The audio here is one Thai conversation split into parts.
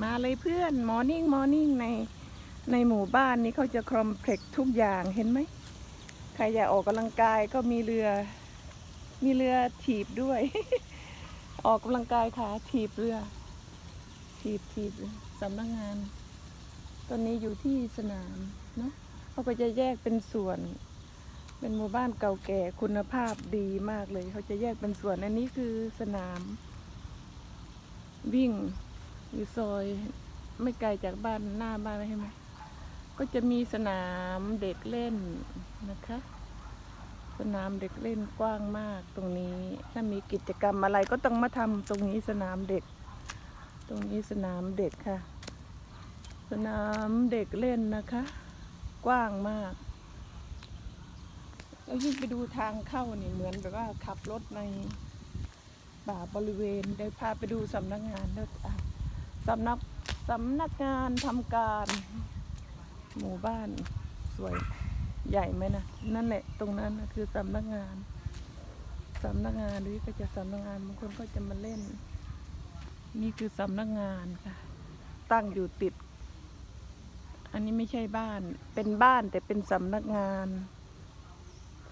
มาเลยเพื่อนมอร์นิ่งมอร์นิ่งในในหมู่บ้านนี้เขาจะคอมเพล็กทุกอย่างเห็นไหมใครอยากออกกำลังกายก็มีเรือ มีเรือถีบด้วย ออกกำลังกายขาถีบเรือ ถีบถีบสำนักงาน ตอนนี้อยู่ที่สนามเนาะเขาก็จะแยกเป็นส่วน เป็นหมู่บ้านเก่าแก่คุณภาพดีมากเลย เขาจะแยกเป็นส่วนอันนี้คือสนาม วิ่ง อยู่ซอยไม่ไกลจากบ้านหน้าบ้านใช่ไหมก็จะมีสนามเด็กเล่นนะคะ สนามเด็กเล่นกว้างมากตรงนี้ ถ้ามีกิจกรรมอะไรก็ต้องมาทำตรงนี้สนามเด็ก ตรงนี้สนามเด็กค่ะ สนามเด็กเล่นนะคะ กว้างมากแล้วยิ่งไปดูทางเข้านี่เหมือนแบบว่าขับรถในป่าบริเวณได้พาไปดูสำนักงานแล้ว สำนักสำนักงานทำการ หมู่บ้านสวยใหญ่ไหมนะนั่นแหละตรงนั้นนะคือสำนักงานสำนักงานหรือก็จะสำนักงานบางคนก็จะมาเล่น นี่คือสำนักงานค่ะ ตั้งอยู่ติด อันนี้ไม่ใช่บ้าน เป็นบ้านแต่เป็นสำนักงาน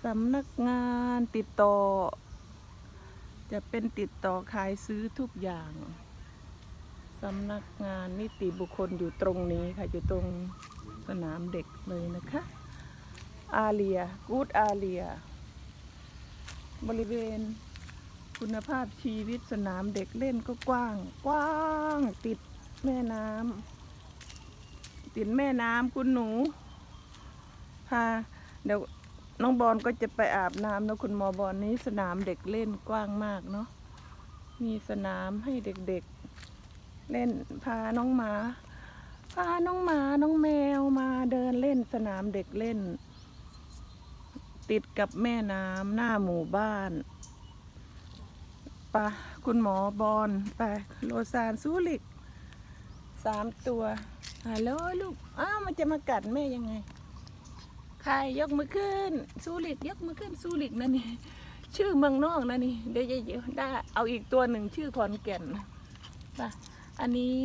สำนักงานติดต่อ จะเป็นติดต่อขายซื้อทุกอย่าง สำนักงานนิติบุคคลอยู่ตรงนี้ค่ะ อยู่ตรงสนามเด็กเลยนะคะ อาเรียกูดอาเรีย บริเวณคุณภาพชีวิตสนามเด็กเล่นก็กว้าง กว้างติดแม่น้ำติดแม่น้ำคุณหนูพาเดี๋ยวน้องบอลก็จะไปอาบน้ำแล้วคุณหมอบอลนี้สนามเด็กเล่นกว้างมากเนาะมีสนามให้เด็กๆ เล่นพาน้องหมาพาน้องหมาน้องแมวมาเดินเล่นสนามเด็กเล่น ติดกับแม่น้ำหน้าหมู่บ้านไปะคุณหมอบอลไปโลซานซูลิกสามตัวฮัลโหลลูกอ้าวมันจะมากัดแม่ยังไง ใครยกมือขึ้นซูลิกยกมือขึ้นซูลิกนั่นนี่ชื่อเมืองนอกนะนี่เดี๋ยวจะเดี๋ยวได้เอาอีกตัวหนึ่งชื่อขอนแก่นไป อันนี้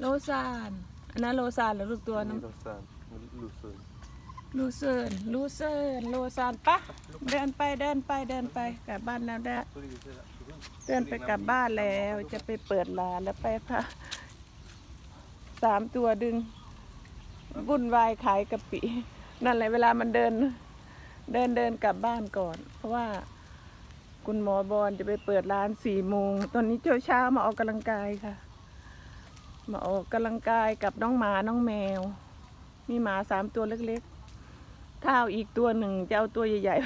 โลซานอันนั้นโลซานเหรือลูกตัวน้ำลูซานลูเซิร์นลูเซิร์นลูเซิร์นโลซานปะเดินไปเดินไปเดินไปกลับบ้านแล้วได้เดินไปกลับบ้านแล้วจะไปเปิดร้านแล้วไปพาสามตัวดึงวุ่นวายขายกะปิ นั่นแหละเวลามันเดิน เดินเดินกลับบ้านก่อน เพราะว่า คุณหมอบอลจะไปเปิดร้านสี่โมง ตอนนี้เช้าเช้าๆมาออกกำลังกายค่ะ มาออกกำลังกายกับน้องหมาน้องแมว มีหมาสามตัวเล็กๆ ข้าวอีกตัวหนึ่งจะเอาตัวใหญ่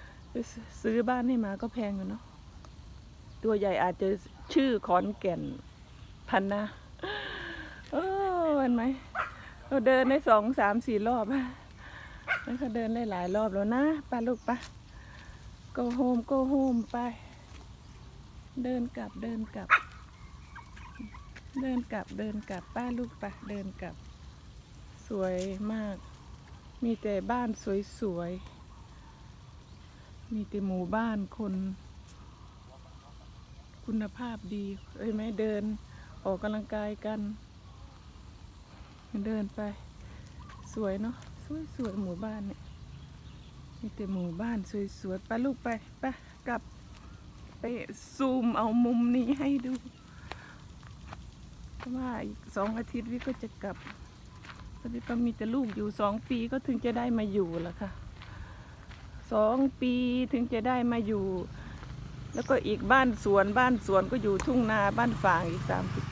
ๆ ซื้อบ้านให้หมาก็แพงอยู่เนาะ ตัวใหญ่อาจจะชื่อขอนแก่นพันนะโอ้เห็นไหม เราเดินได้สองสามสี่รอบแล้วเขาเดินได้หลายรอบแล้วนะไปลูกไป go home go home ไป เดินกลับเดินกลับ เดินกลับเดินกลับป้าลูกไปเดินกลับ สวยมาก มีแต่บ้านสวยๆ มีแต่หมู่บ้านคน คุณภาพดีเอ้ยไหมเดินออกกำลังกายกัน เดินไป สวยเนาะสวยๆหมู่บ้านเนี่ย มีแต่หมู่บ้านสวยๆไปลูกไปไปกลับไปซูมเอามุมนี้ให้ดู เพราะว่าอีกสองอาทิตย์วิก็จะกลับตอนนี้ก็มีแต่ลูกอยู่สองปีก็ถึงจะได้มาอยู่ละค่ะสองปีถึงจะได้มาอยู่ แล้วก็อีกบ้านสวนบ้านสวนก็อยู่ทุ่งนาบ้านฝางอีกสามสิบ